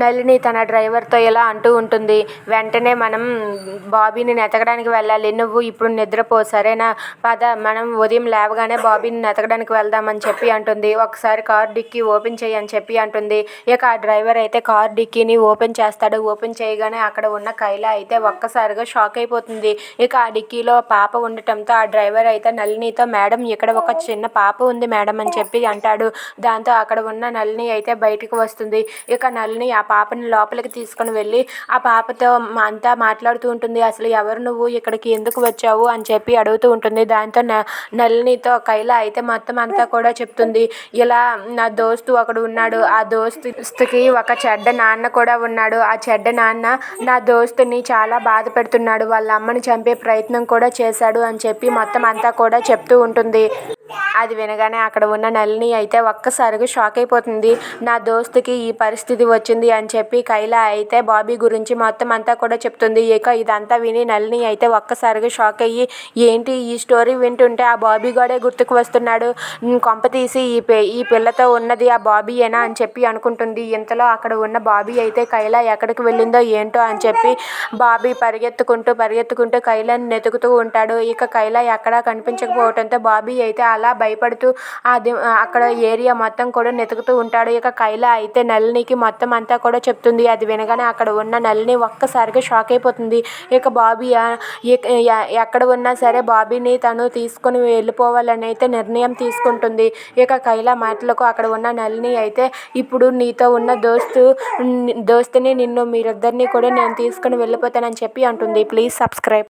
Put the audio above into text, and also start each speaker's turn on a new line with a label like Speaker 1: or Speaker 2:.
Speaker 1: నళిని తన డ్రైవర్తో ఇలా అంటూ ఉంటుంది. వెంటనే మనం బాబీని వెతకడానికి వెళ్ళాలి. నువ్వు ఇప్పుడు నిద్రపో సరేనా? పద మనం ఉదయం లేవగానే బాబీని వెతకడానికి వెళ్దామని చెప్పి అంటుంది. ఒకసారి కార్ డిక్కీ ఓపెన్ చేయి అని చెప్పి అంటుంది. ఇక ఆ డ్రైవర్ అయితే కార్ డిక్కీని ఓపెన్ చేస్తాడు. ఓపెన్ చేయగానే అక్కడ ఉన్న కైలా అయితే ఒక్కసారిగా షాక్ అయిపోతుంది. ఇక ఆ డిక్కీలో పాప ఉండటంతో ఆ డ్రైవర్ అయితే నళినితో మేడం ఇక్కడ ఒక చిన్న పాప ఉంది మేడం అని చెప్పి అంటాడు. దాంతో అక్కడ ఉన్న నళిని అయితే బయటకు వస్తుంది. ఇక నళిని ఆ పాపని లోపలికి తీసుకొని వెళ్ళి ఆ పాపతో అంతా మాట్లాడుతూ ఉంటుంది. అసలు ఎవరు నువ్వు? ఇక్కడికి ఎందుకు వచ్చావు? అని చెప్పి అడుగుతూ ఉంటుంది. దాంతో న నళినితో కైలా అయితే మొత్తం అంతా కూడా చెప్తుంది. ఇలా నా దోస్తు ఒకడు ఉన్నాడు. ఆ దోస్తుకి ఒక చెడ్డ నాన్న కూడా ఉన్నాడు. ఆ చెడ్డ నాన్న నా దోస్తుని చాలా బాధ పెడుతున్నాడు. వాళ్ళ అమ్మని చంపే ప్రయత్నం కూడా చేశాడు అని చెప్పి మొత్తం అంతా కూడా చెప్తూ ఉంటుంది. అది వినగానే అక్కడ ఉన్న నళిని అయితే ఒక్కసారిగా షాక్ అయిపోతుంది. నా దోస్తుకి ఈ పరిస్థితి వచ్చింది అని చెప్పి కైలా అయితే బాబీ గురించి మొత్తం అంతా కూడా చెప్తుంది. ఇక ఇదంతా విని నళిని అయితే ఒక్కసారిగా షాక్ అయ్యి ఏంటి ఈ స్టోరీ వింటుంటే ఆ బాబీ గోడే గుర్తుకు వస్తున్నాడు? కొంప తీసి ఈ పి ఈ పిల్లతో ఉన్నది ఆ బాబీయేనా? అని చెప్పి అనుకుంటుంది. ఇంతలో అక్కడ ఉన్న బాబీ అయితే కైలా ఎక్కడికి వెళ్ళిందో ఏంటో అని చెప్పి బాబీ పరిగెత్తుకుంటూ పరిగెత్తుకుంటూ కైలాని నెతుకుతూ ఉంటాడు. ఇక కైలా ఎక్కడా కనిపించకపోవడంతో బాబీ అయితే అలా భయపడుతూ అది అక్కడ ఏరియా మొత్తం కూడా వెతుకుతూ ఉంటాడు. ఇక కైలా అయితే నళినికి మొత్తం అంతా కూడా చెప్తుంది. అది వినగానే అక్కడ ఉన్న నళిని ఒక్కసారిగా షాక్ అయిపోతుంది. ఇక బాబీ ఎక్కడ ఉన్నా సరే బాబీని తను తీసుకొని వెళ్ళిపోవాలని అయితే నిర్ణయం తీసుకుంటుంది. ఇక కైలా మాటలకు అక్కడ ఉన్న నళిని అయితే ఇప్పుడు నీతో ఉన్న దోస్తు దోస్తుని నిన్ను మీరిద్దరిని కూడా నేను తీసుకొని వెళ్ళిపోతానని చెప్పి అంటుంది. Please subscribe.